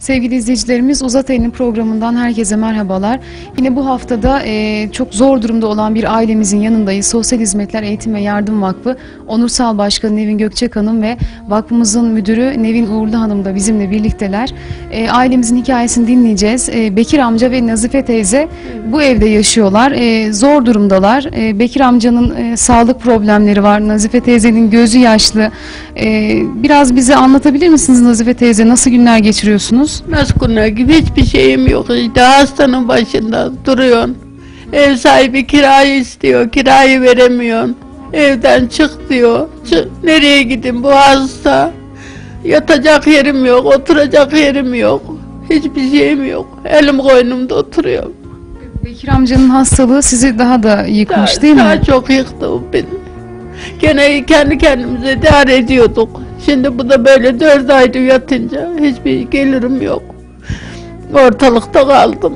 Sevgili izleyicilerimiz Uzat Elini programından herkese merhabalar. Yine bu haftada e, çok zor durumda olan bir ailemizin yanındayız. Sosyal Hizmetler Eğitim ve Yardım Vakfı Onursal Başkanı Nevin Gökçek Hanım ve vakfımızın müdürü Nevin Uğurlu Hanım da bizimle birlikteler. E, ailemizin hikayesini dinleyeceğiz. E, Bekir amca ve Nazife teyze bu evde yaşıyorlar. E, zor durumdalar. E, Bekir amcanın e, sağlık problemleri var. Nazife teyzenin gözü yaşlı. E, biraz bize anlatabilir misiniz Nazife teyze? Nasıl günler geçiriyorsunuz? Nasıl günah gibi hiçbir şeyim yok. İşte hastanın başında duruyorsun. Ev sahibi kirayı istiyor, kirayı veremiyorsun. Evden çık diyor. Çık, nereye gideyim bu hasta? Yatacak yerim yok, oturacak yerim yok. Hiçbir şeyim yok. Elim koynumda oturuyorum. Bekir amcanın hastalığı sizi daha da yıkmış Daha, değil mi? daha çok yıktı beni. Gene kendi kendimize idare ediyorduk. Şimdi bu da böyle dört aydır yatınca hiçbir gelirim yok. Ortalıkta kaldım.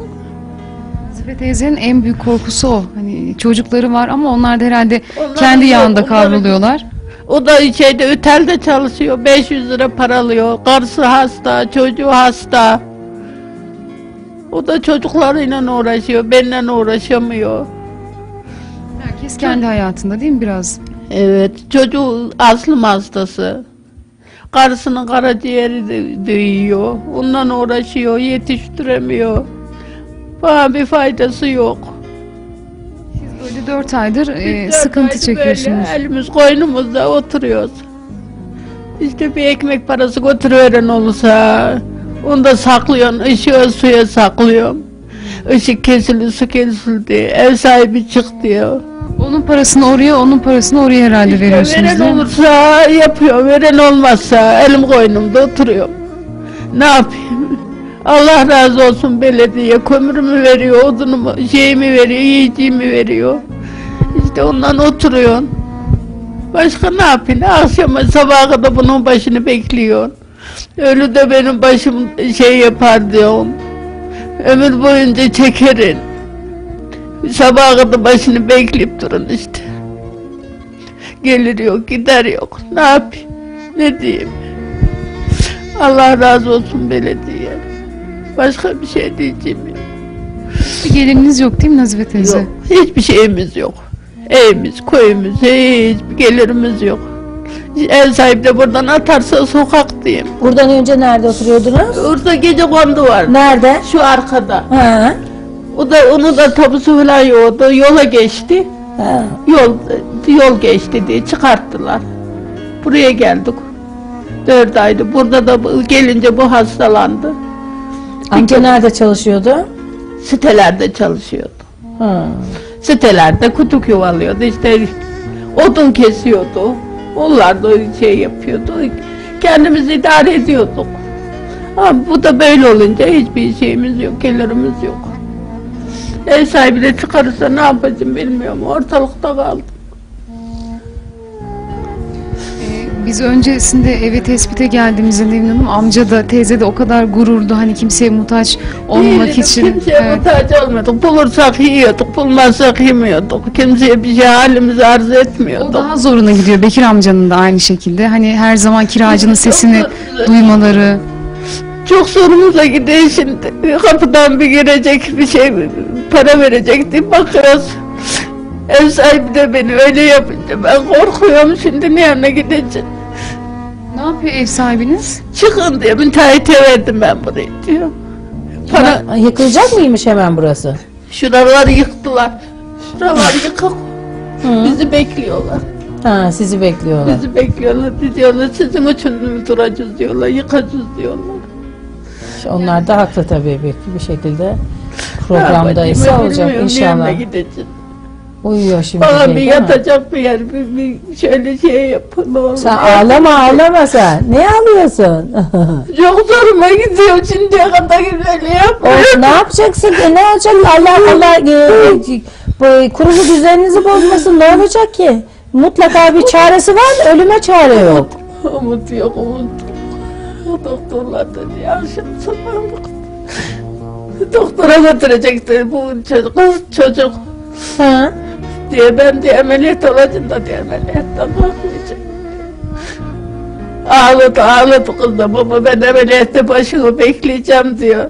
Nazife teyzenin en büyük korkusu o. Hani çocukları var ama onlar da herhalde Onların kendi onların- kavruluyorlar. O da şeyde ütelde çalışıyor. 500 lira para alıyor. Karısı hasta, çocuğu hasta. O da çocuklarıyla uğraşıyor. Benimle uğraşamıyor. Herkes kendi hayatında değil mi biraz? Evet, çocuğu aslım hastası. Karısının karaciğeri de duyuyor. Onunla uğraşıyor, yetiştiremiyor. Bana bir faydası yok. Siz böyle dört aydır e, Biz sıkıntı dört aydır çekiyorsunuz. Böyle, elimiz koynumuzda oturuyoruz. İşte bir ekmek parası götürüveren olursa onu da saklıyorsun, ışığı suya saklıyorsun. Işık kesildi, su kesildi, ev sahibi çık diyor. Onun parasını oraya, onun parasını oraya herhalde İşte veriyorsunuz veren değil mi? olursa yapıyor, veren olmazsa elim koynumda oturuyorum. Ne yapayım? Allah razı olsun belediye kömürümü veriyor, odunumu, şeyimi veriyor, yiyeceğimi veriyor. İşte ondan oturuyorsun. Başka ne yapayım? Akşama sabaha kadar bunun başını bekliyorsun. Ölü de benim başım şey yapar diyorum. Ömür boyunca çekerin. Sabaha kadar başını bekleyip durun işte. Gelir yok, gider yok. Ne yapayım? Ne diyeyim? Allah razı olsun belediye. Başka bir şey diyeceğim yok. Bir geliriniz yok değil mi Nazife teyze? Yok, hiçbir şeyimiz yok. Evimiz, koyumuz, hiçbir gelirimiz yok. Ev sahibi de buradan atarsa sokak diyeyim. Buradan önce nerede oturuyordunuz? Orada gece kondu var. Nerede? Şu arkada. Ha. O da onu da tabusu falan yoktu. Yola geçti. ha. Yol yol geçti diye çıkarttılar. Buraya geldik. Dört aydı. Burada da bu- gelince bu hastalandı. Amca nerede çalışıyordu? Sitelerde çalışıyordu. Ha. Sitelerde kutuk yuvalıyordu. İşte odun kesiyordu. Onlar da şey yapıyordu. Kendimiz idare ediyorduk. Ama bu da böyle olunca hiçbir şeyimiz yok, gelirimiz yok. Ev sahibi de çıkarırsa ne yapacağım bilmiyorum. Ortalıkta kaldım. Ee, Biz öncesinde eve tespite geldiğimizde Nevin Hanım amca da teyze de o kadar gururdu hani kimseye muhtaç olmamak Değildik, için. Kimseye Evet. muhtaç olmuyorduk. Bulursak yiyorduk, bulmazsak yemiyorduk. Kimseye bir şey halimizi arz O etmiyorduk. daha zoruna gidiyor Bekir amcanın da aynı şekilde. Hani her zaman kiracının sesini duymaları. Çok zorumuza gidiyor şimdi. Kapıdan bir girecek bir şey para verecek diye bakıyoruz. Ev sahibi de beni öyle yapınca ben korkuyorum şimdi ne yanına gideceğim. Ne yapıyor ev sahibiniz? Çıkın diye müteahhite verdim ben burayı diyor. Para Ha, Yıkılacak mıymış hemen burası? şuraları yıktılar. Şuralar yıkık. Hı. Bizi bekliyorlar. Ha, sizi bekliyorlar. Bizi bekliyorlar. Diyorlar sizin için duracağız diyorlar. Yıkacağız diyorlar. Onlar da haklı tabii bir, bir şekilde. Ben olacak inşallah. gideceğim. Uyuyor şimdi. Bana bir değil mi? yatacak bir yer, bir, bir şöyle şey yapın. olur. Sen ağlama ağlama sen. Ne ağlıyorsun? Çok zoruma gidiyor şimdiye kadar böyle yap. o, ne yapacaksın? E, ne olacak? Allah Allah e, e, bu kurulu düzeninizi bozmasın. Ne olacak ki? Mutlaka bir çaresi var. Ölüme çare yok. Umut yok umut. O doktorlar dedi ya şimdi sabahlık. Doktora götürecekti bu çocuk, kız çocuk Ha? diye ben diye ameliyat olacağım da diye ameliyattan kalkmayacağım. Ağladı ağladı kız da baba ben ameliyatta başını bekleyeceğim diyor.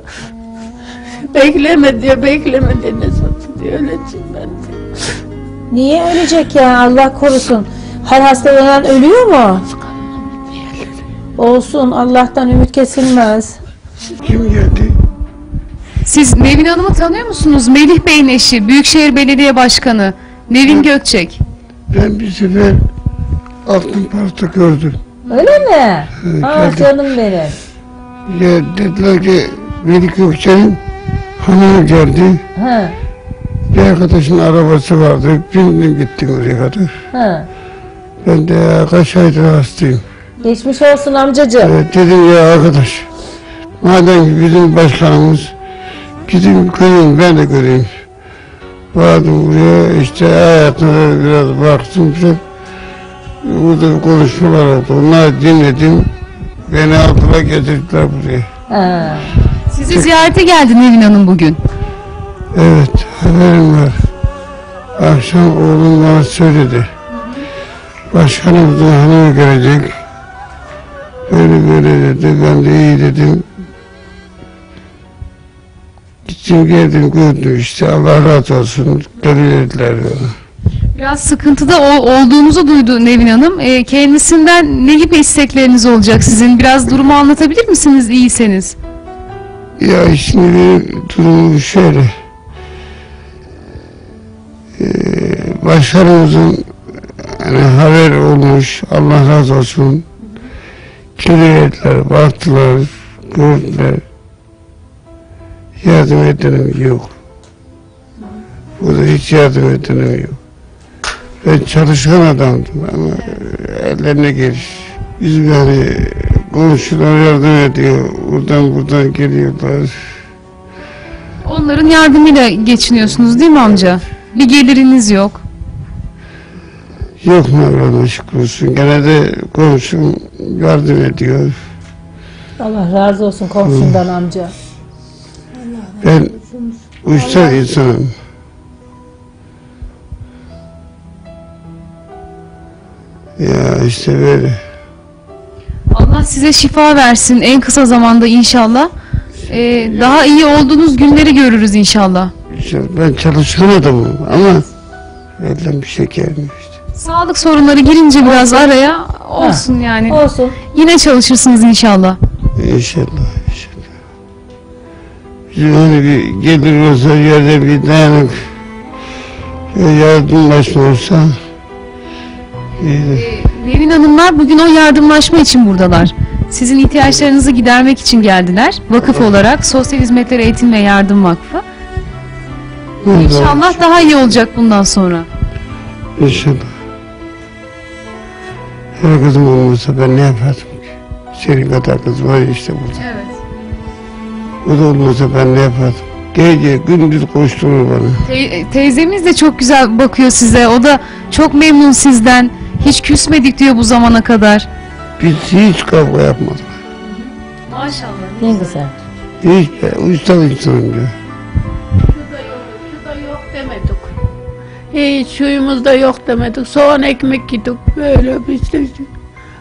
Bekleme diyor bekleme diyor ne satı diyor öleceğim ben diyor. Niye ölecek ya Allah korusun. Her hastalanan ölüyor mu? Olsun Allah'tan ümit kesilmez. Kim geldi? Siz Nevin Hanım'ı tanıyor musunuz? Melih Bey'in eşi, Büyükşehir Belediye Başkanı Nevin Gökçek. Ben bir sefer altın parta gördüm. Öyle mi? Aa geldim. canım benim. Ya dediler ki Melik Gökçen'in hanımı geldi. Ha, Bir arkadaşın arabası vardı. Bindim gittim oraya kadar. ha. Ben de ya kaç aydır hastayım. Geçmiş olsun amcacığım. Evet, dedim ya arkadaş. Madem ki bizim başkanımız gidin göreyim ben de göreyim. Vardım buraya işte hayatına biraz baktım falan. Burada konuşmalar oldu. Onları dinledim. Beni aldılar getirdiler buraya. Ha. Sizi ziyarete geldi Nevin Hanım bugün. Evet haberim var. Akşam oğlum bana söyledi. Başkanımızın hanımı gelecek. Böyle böyle dedi. Ben de iyi dedim. Gittim geldim gördüm işte Allah razı olsun. Görüverdiler bana. Biraz sıkıntıda o, olduğunuzu duydu Nevin Hanım. Ee, kendisinden ne gibi istekleriniz olacak sizin? Biraz durumu anlatabilir misiniz iyiyseniz? Ya şimdi benim durumum şöyle. Ee, başkanımızın hani haber olmuş. Allah razı olsun. Gelirler, baktılar, gördüler. Yardım edenim yok. Burada hiç yardım edenim yok. Ben çalışkan adamdım ama ellerine geliş. Bizim yani komşular yardım ediyor. Buradan buradan geliyorlar. Onların yardımıyla geçiniyorsunuz değil mi amca? Bir geliriniz yok. Yok Mevlana şükür olsun. Gene de komşum yardım ediyor. Allah razı olsun komşundan amca. Ben uysal insanım. Ya işte böyle. Allah size şifa versin en kısa zamanda inşallah. Ee, daha iyi olduğunuz günleri görürüz inşallah. İşte ben çalışkan adamım ama elden bir şey gelmiyor işte. Sağlık sorunları girince biraz araya olsun yani. Olsun. Yine çalışırsınız inşallah. İnşallah inşallah. Bizim hani bir gelir olsa yerde bir dayanık yardımlaşma olsa iyidir. Nevin Hanımlar bugün o yardımlaşma için buradalar. Sizin ihtiyaçlarınızı gidermek için geldiler. Vakıf olarak Sosyal Hizmetler Eğitim ve Yardım Vakfı. İnşallah daha iyi olacak bundan sonra. İnşallah. Her kızım olmasa ben ne yapardım ki? Senin kadar kız var işte burada. Evet. O da olmasa ben ne yapardım? Gece gündüz koşturur bana. teyzemiz de çok güzel bakıyor size. O da çok memnun sizden. Hiç küsmedik diyor bu zamana kadar. Biz hiç kavga yapmadık. Maşallah. Ne güzel. Hiç be, uysal insanım ya. Hiç suyumuz da yok demedik. Soğan ekmek yedik böyle işte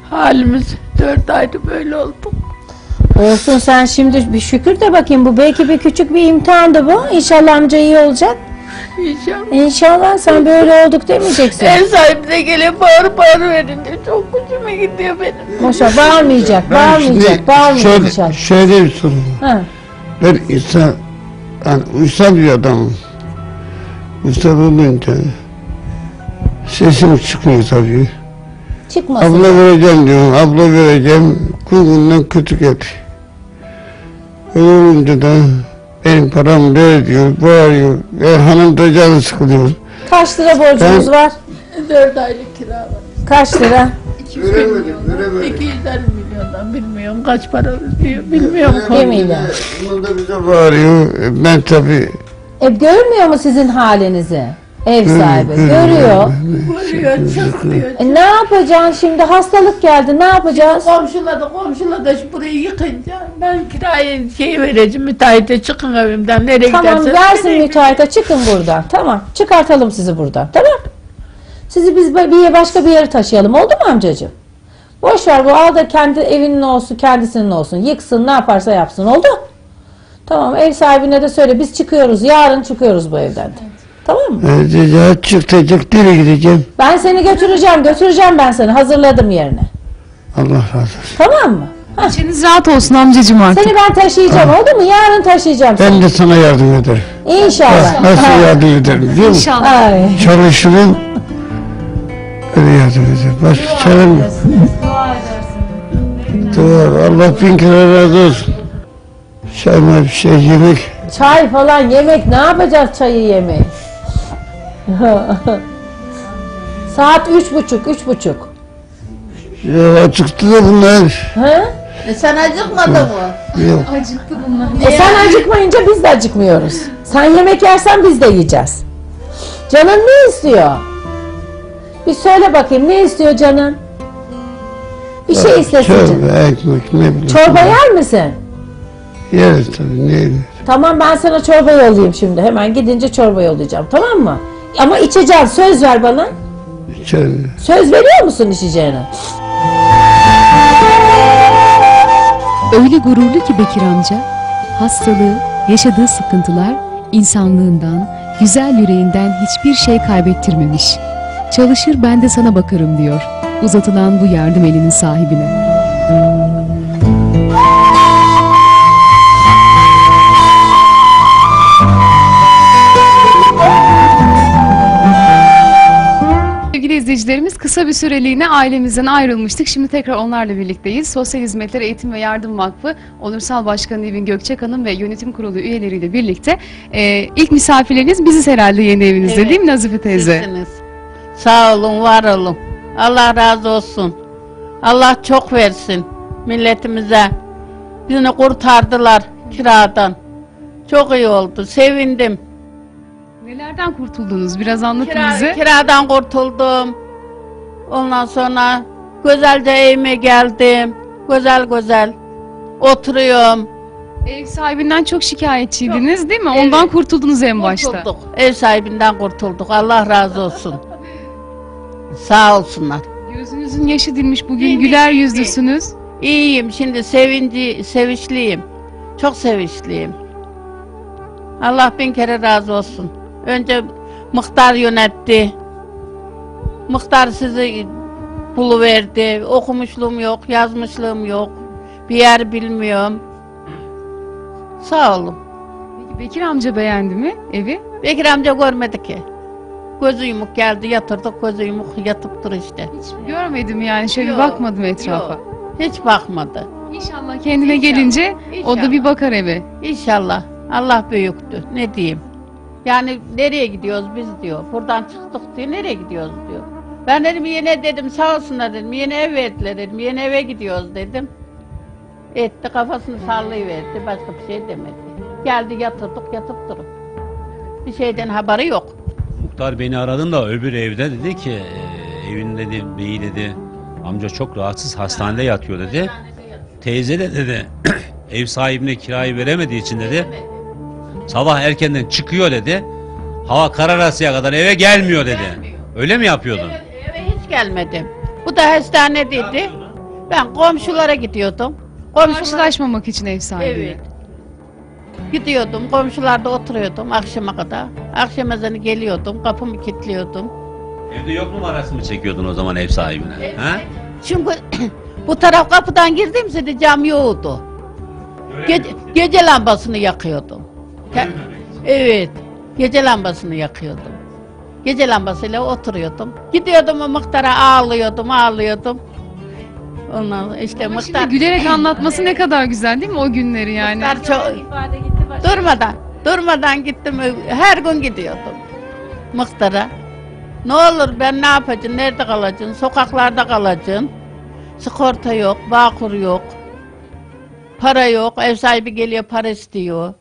halimiz dört ayda böyle oldu. Olsun sen şimdi bir şükür de bakayım bu belki bir küçük bir imtihandı bu. İnşallah amca iyi olacak. İnşallah. İnşallah sen böyle olduk demeyeceksin. Ev sahibi de gelip bağır bağır verince çok hoşuma gidiyor benim. Maşallah bağırmayacak, bağırmayacak, bağırmayacak şöyle, inşallah. şöyle bir soru var. Ha. Ben insan, yani uysal bir adamım. Uysal olunca sesim çıkmıyor tabii. Çıkmasın. Abla vereceğim diyorum, abla vereceğim. Kuyruğundan kötü geldi. Öyle olunca da benim param ver diyor, bağırıyor. Ve hanım da canı sıkılıyor. Kaç lira borcunuz Ben- var? Dört aylık kira var. Kaç lira? Veremedim, veremedim. 200 milyondan bilmiyorum kaç para istiyor bilmiyorum. Yemeğiyle. Bunun da bize bağırıyor. Ben tabii E görmüyor mu sizin halinizi? Ev sahibi görüyor. Vuruyor çıkıyor. E ne yapacaksın şimdi? Hastalık geldi. Ne yapacağız? Komşuladı komşuladı şu burayı yıkınca ben kirayı şey vereceğim müteahhite çıkın evimden nereye Tamam giderseniz versin müteahhite çıkın buradan. Tamam çıkartalım sizi buradan. Tamam. Sizi biz bir başka bir yere taşıyalım oldu mu amcacığım? Boş ver bu al da kendi evinin olsun, kendisinin olsun. Yıksın, ne yaparsa yapsın. Oldu? Tamam, ev sahibine de söyle. Biz çıkıyoruz. Yarın çıkıyoruz bu evden de. Tamam mı? E, ya çıkacak nereye gideceğim? Ben seni götüreceğim, götüreceğim ben seni. Hazırladım yerine. Allah razı olsun. Tamam mı? Hah, İçiniz rahat olsun amcacığım artık. Seni ben taşıyacağım. Oldu mu? Yarın taşıyacağım seni. Ben de sana yardım ederim. İnşallah. Nasıl Ha. yardım ederim biliyor musun? İnşallah. Ay. Çalışırım. Öyle yardım ederim. Başka çarem yok. Dua. Allah bin kere razı olsun. Çayma bir şey yemek. Çay falan yemek ne yapacağız çayı yemeği? Saat üç buçuk, üç buçuk. Ya acıktı da bunlar. Ha? E sen acıkmadın mı? Yok. Acıktı bunlar. E sen acıkmayınca biz de acıkmıyoruz. Sen yemek yersen biz de yiyeceğiz. Canın ne istiyor? Bir söyle bakayım ne istiyor canın? Bir şey istesin. Çorba, ekmek ne bileyim. Çorba yer misin? Yeriz tabii. Ne yeriz? Tamam ben sana çorba yollayayım şimdi. Hemen gidince çorba yollayacağım tamam mı? Ama içeceğim söz ver bana. İçerim. Söz veriyor musun içeceğine? Öyle gururlu ki Bekir amca, hastalığı, yaşadığı sıkıntılar, insanlığından, güzel yüreğinden hiçbir şey kaybettirmemiş. Çalışır ben de sana bakarım diyor. Uzatılan bu yardım elinin sahibine. İzleyicilerimiz kısa bir süreliğine ailemizden ayrılmıştık. Şimdi tekrar onlarla birlikteyiz. Sosyal Hizmetler Eğitim ve Yardım Vakfı Onursal Başkanı Nevin Gökçek Hanım ve yönetim kurulu üyeleriyle birlikte e, ilk misafirleriniz biziz herhalde yeni evinizde Evet. değil mi Nazife teyze? Sizsiniz. Sağ olun, var olun. Allah razı olsun. Allah çok versin milletimize. Bizi kurtardılar kiradan. Çok iyi oldu, sevindim. Nelerden kurtuldunuz? Biraz anlatın Kira, bize. kiradan kurtuldum. Ondan sonra güzelce evime geldim. Güzel güzel oturuyorum. Ev sahibinden çok şikayetçiydiniz değil mi? Evet. Ondan kurtuldunuz en başta. Kurtulduk. Ev sahibinden kurtulduk. Allah razı olsun. Sağ olsunlar. Gözünüzün yaşı dinmiş bugün mi? güler yüzlüsünüz. İyiyim şimdi sevinci, sevinçliyim. Çok sevinçliyim. Allah bin kere razı olsun. Önce muhtar yönetti. Muhtar sizi pulu verdi. Okumuşluğum yok, yazmışlığım yok. Bir yer bilmiyorum. Sağ olun. Peki Bekir amca beğendi mi evi? Bekir amca görmedi ki. Gözü yumuk geldi yatırdık gözü yumuk yatıp dur işte. Hiç görmedim yani şöyle Yok, bakmadım etrafa. yok. Hiç bakmadı. İnşallah kendine İnşallah, gelince o da inşallah. bir bakar eve. İnşallah. Allah büyüktü. Ne diyeyim? Yani nereye gidiyoruz biz diyor. Buradan çıktık diyor. Nereye gidiyoruz diyor. Ben dedim yine dedim sağ olsunlar dedim. Yeni ev verdiler dedim. Yeni eve gidiyoruz dedim. Etti kafasını sallayıverdi. Başka bir şey demedi. Geldi yatırdık yatıp durun. Bir şeyden haberi yok. Muhtar beni aradığında öbür evde dedi ki e, evin dedi beyi dedi amca çok rahatsız hastanede yatıyor dedi. Teyze de dedi ev sahibine kirayı veremediği için dedi sabah erkenden çıkıyor dedi. Hava kararasıya kadar eve gelmiyor dedi. Öyle mi yapıyordun? Eve hiç gelmedim. Bu da hastanedeydi. Ben komşulara gidiyordum. Komşular Karşılaşmamak için ev sahibi. Evet. Gidiyordum, komşularda oturuyordum akşama kadar. Akşam ezanı geliyordum, kapımı kilitliyordum. Evde yok numarası mı çekiyordun o zaman ev sahibine? Ha? Çünkü bu taraf kapıdan girdiğimde de cam yoktu. Gece, gece lambasını yakıyordum. Ke- Evet, gece lambasını yakıyordum. Gece lambasıyla oturuyordum. Gidiyordum o muhtara ağlıyordum, ağlıyordum. Ondan işte Ama muhtar... Şimdi gülerek anlatması ne kadar güzel değil mi o günleri yani? Muhtar çok... Durmadan, durmadan gittim. Her gün gidiyordum. Muhtara. Ne olur ben ne yapacağım, nerede kalacaksın, sokaklarda kalacaksın. Sigorta yok, bağkur yok. Para yok, ev sahibi geliyor para istiyor.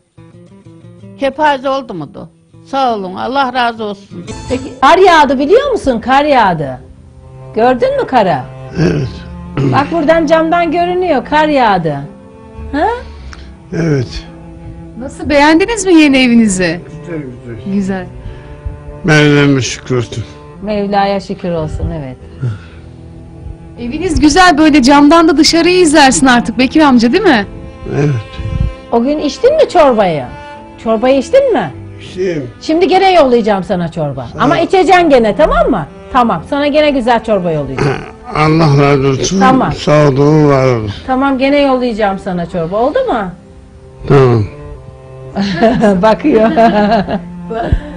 Kepaze oldu mu da? Sağ olun, Allah razı olsun. Peki kar yağdı biliyor musun? Kar yağdı. Gördün mü kara? Evet. Bak buradan camdan görünüyor kar yağdı. Ha? Evet. Nasıl beğendiniz mi yeni evinizi? Güzel. Mevlam'a şükür olsun. Mevla'ya şükür olsun evet. Eviniz güzel böyle camdan da dışarıyı izlersin artık Bekir amca değil mi? Evet. O gün içtin mi çorbayı? Çorbayı içtin mi? Şey, Şimdi gene yollayacağım sana çorba. Ama içeceksin gene tamam mı? Tamam. Sana gene güzel çorba yollayacağım. Allah razı olsun. Tamam. Sağ olun, var olun. tamam gene yollayacağım sana çorba. Oldu mu? Tamam. Bakıyor.